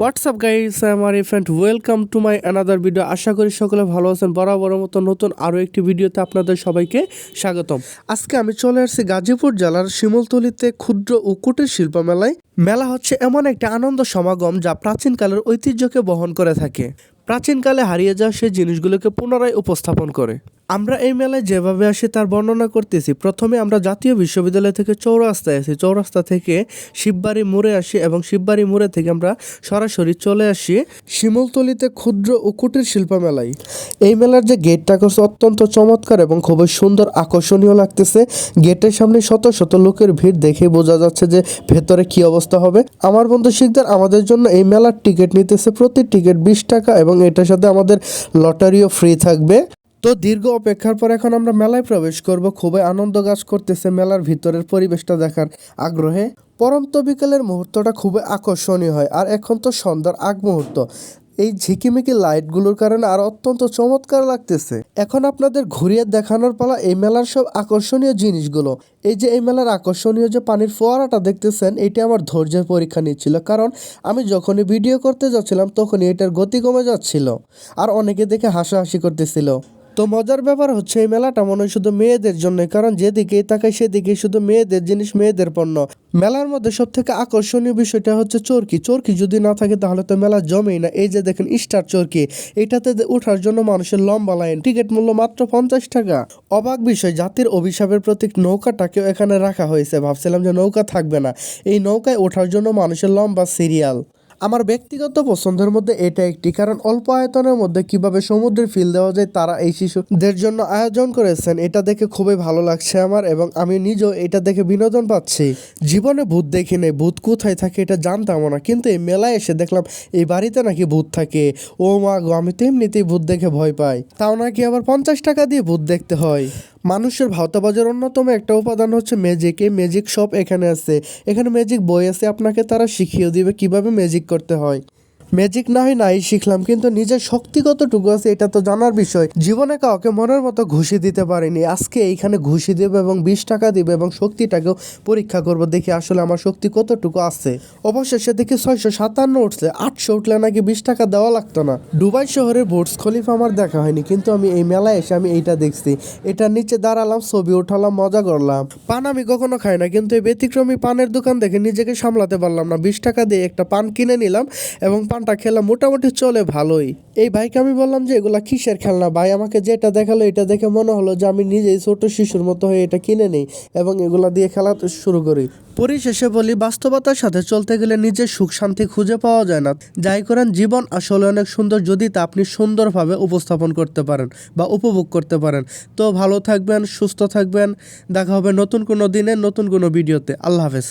WhatsApp guys আমার friend welcome to my another video আশা করি সকলে ভালো আছেন। বরাবর মতো নতুন আরও একটি ভিডিওতে আপনাদের সবাইকে স্বাগতম। আজকে আমি চলে আসছি গাজীপুর জেলার শিমলতলিতে ক্ষুদ্র ও কুটির শিল্প মেলায়। মেলা হচ্ছে এমন একটা আনন্দ সমাগম যা প্রাচীনকালের ঐতিহ্যকে বহন করে থাকে। প্রাচীনকালে হারিয়ে যাওয়া সেই জিনিসগুলোকে পুনরায় উপস্থাপন করে। আমরা এই মেলায় যেভাবে আসি তার বর্ণনা করতেছি। প্রথমে আমরা জাতীয় বিশ্ববিদ্যালয় থেকে চৌরাস্তায় আসি। চৌরাস্তা থেকে শিববাড়ি মোড়ে আসি এবং শিববাড়ি মোড়ে থেকে আমরা সরাসরি চলে আসি শিমলতলিতে ক্ষুদ্র ও কুটির শিল্প মেলায়। এই মেলার যে গেটটা করছে অত্যন্ত চমৎকার এবং খুবই সুন্দর, আকর্ষণীয় লাগতেছে। গেটের সামনে শত শত লোকের ভিড় দেখে বোঝা যাচ্ছে যে ভেতরে কি অবস্থা হবে। আমার বন্ধু শিকদার আমাদের জন্য এই মেলার টিকিট নিতেছে। প্রতি টিকিট বিশ টাকা এবং এটার সাথে আমাদের লটারিও ফ্রি থাকবে। তো দীর্ঘ অপেক্ষার পর এখন আমরা মেলায় প্রবেশ করব। খুবই আনন্দ কাজ করতেছে মেলার ভিতরের পরিবেশটা দেখার আগ্রহে। পরন্ত বিকেলের মুহূর্তটা খুবই আকর্ষণীয় হয়, আর এখন তো সন্ধ্যার আগ মুহূর্ত। এই ঝিকিমিকি লাইটগুলোর কারণে আর অত্যন্ত চমৎকার লাগতেছে। এখন আপনাদের ঘুরিয়ে দেখানোর পালা এই মেলার সব আকর্ষণীয় জিনিসগুলো। এই যে এই মেলার আকর্ষণীয় যে পানির ফোয়ারাটা দেখতেছেন, এটি আমার ধৈর্যের পরীক্ষা নিচ্ছিল, কারণ আমি যখনই ভিডিও করতে যাচ্ছিলাম তখনই এটার গতি কমে যাচ্ছিল। আর অনেকে দেখে হাসাহাসি করতেছিল। তো মজার ব্যাপার হচ্ছে এই মেলাটা মনে হয় শুধু মেয়েদের জন্য কারণ যেদিকেই তাকাই সেদিকে শুধু মেয়েদের জিনিস, মেয়েদের পণ্য। মেলার মধ্যে সব থেকে আকর্ষণীয় বিষয়টা হচ্ছে চরকি। চরকি যদি না থাকে তাহলে তো মেলা জমেই না। এই যে দেখেন স্টার চরকি, এটাতে ওঠার জন্য মানুষের লম্বা লাইন। টিকিট মূল্য মাত্র পঞ্চাশ টাকা। অবাক বিষয়, জাতির অভিশাপের প্রতীক নৌকাটাকেও এখানে রাখা হয়েছে। ভাবছিলাম যে নৌকা থাকবে না। এই নৌকায় ওঠার জন্য মানুষের লম্বা সিরিয়াল। আমার ব্যক্তিগত পছন্দের মধ্যে এটা একটি, কারণ অল্প আয়তনের মধ্যে কীভাবে সমুদ্রের ফিল দেওয়া যায় তারা এই শিশুদের জন্য আয়োজন করেছেন, এটা দেখে খুবই ভালো লাগছে আমার এবং আমি নিজেও এটা দেখে বিনোদন পাচ্ছি। জীবনে ভূত দেখি নেই, ভূত কোথায় থাকে এটা জানতাম না, কিন্তু এই মেলায় এসে দেখলাম এই বাড়িতে নাকি ভূত থাকে। ও মা গো, আমি তো এমনিতেই ভূত দেখে ভয় পাই। তাও নাকি আবার পঞ্চাশ টাকা দিয়ে ভূত দেখতে হয়? মানুষের ভাওতাবাজের অন্যতম একটা উপাদান হচ্ছে ম্যাজিক এই ম্যাজিক শপ এখানে আছে। এখানে ম্যাজিক বই আছে, আপনাকে তারা শিখিয়ে দিবে কীভাবে ম্যাজিক করতে হয়। ম্যাজিক না হয় নাই শিখলাম, কিন্তু নিজের শক্তি কতটুকু আছে, এটা তো জানার বিষয়। জীবনে কাউকে মনের মতো ঘুষি দিতে পারিনি। আজকে এইখানে ঘুষি দেবে এবং বিশ টাকা দিবে এবং শক্তিটাকেও পরীক্ষা করব, দেখি আসলে আমার শক্তি কতটুকু আছে। অবশেষে দেখি ছয়শো সাতান্ন উঠছে, আটশো উঠলে নাকি বিশ টাকা দেওয়া লাগতো না। দুবাই শহরের বুর্জ খলিফা আমার দেখা হয়নি, কিন্তু আমি এই মেলায় এসে আমি এইটা দেখছি। এটার নিচে দাঁড়ালাম, ছবি উঠালাম, মজা করলাম। পান আমি কখনো খাই না, কিন্তু এই ব্যতিক্রমী পানের দোকান দেখে নিজেকে সামলাতে পারলাম না। বিশ টাকা দিয়ে একটা পান কিনে নিলাম এবং পানটা খেলাম মোটামুটি চলে ভালোই। এই ভাইকে আমি বললাম যে, এগুলা কিসের খেলনা ভাই? আমাকে যেটা দেখাল, এটা দেখে মনে হলো যে, আমি নিজেই ছোট শিশুর মতো হয়ে এটা কিনে নিই এবং এগুলা দিয়ে খেলা শুরু করি। পরিশেষে বলি, বাস্তবতার সাথে চলতে গেলে নিজের সুখ শান্তি খুঁজে পাওয়া যায় না। যাই করেন, জীবন আসলে অনেক সুন্দর যদি তা আপনি সুন্দরভাবে উপস্থাপন করতে পারেন বা উপভোগ করতে পারেন। তো ভালো থাকবেন, সুস্থ থাকবেন। দেখা হবে নতুন কোনো দিনে, নতুন কোনো ভিডিওতে। আল্লাহ হাফেজ।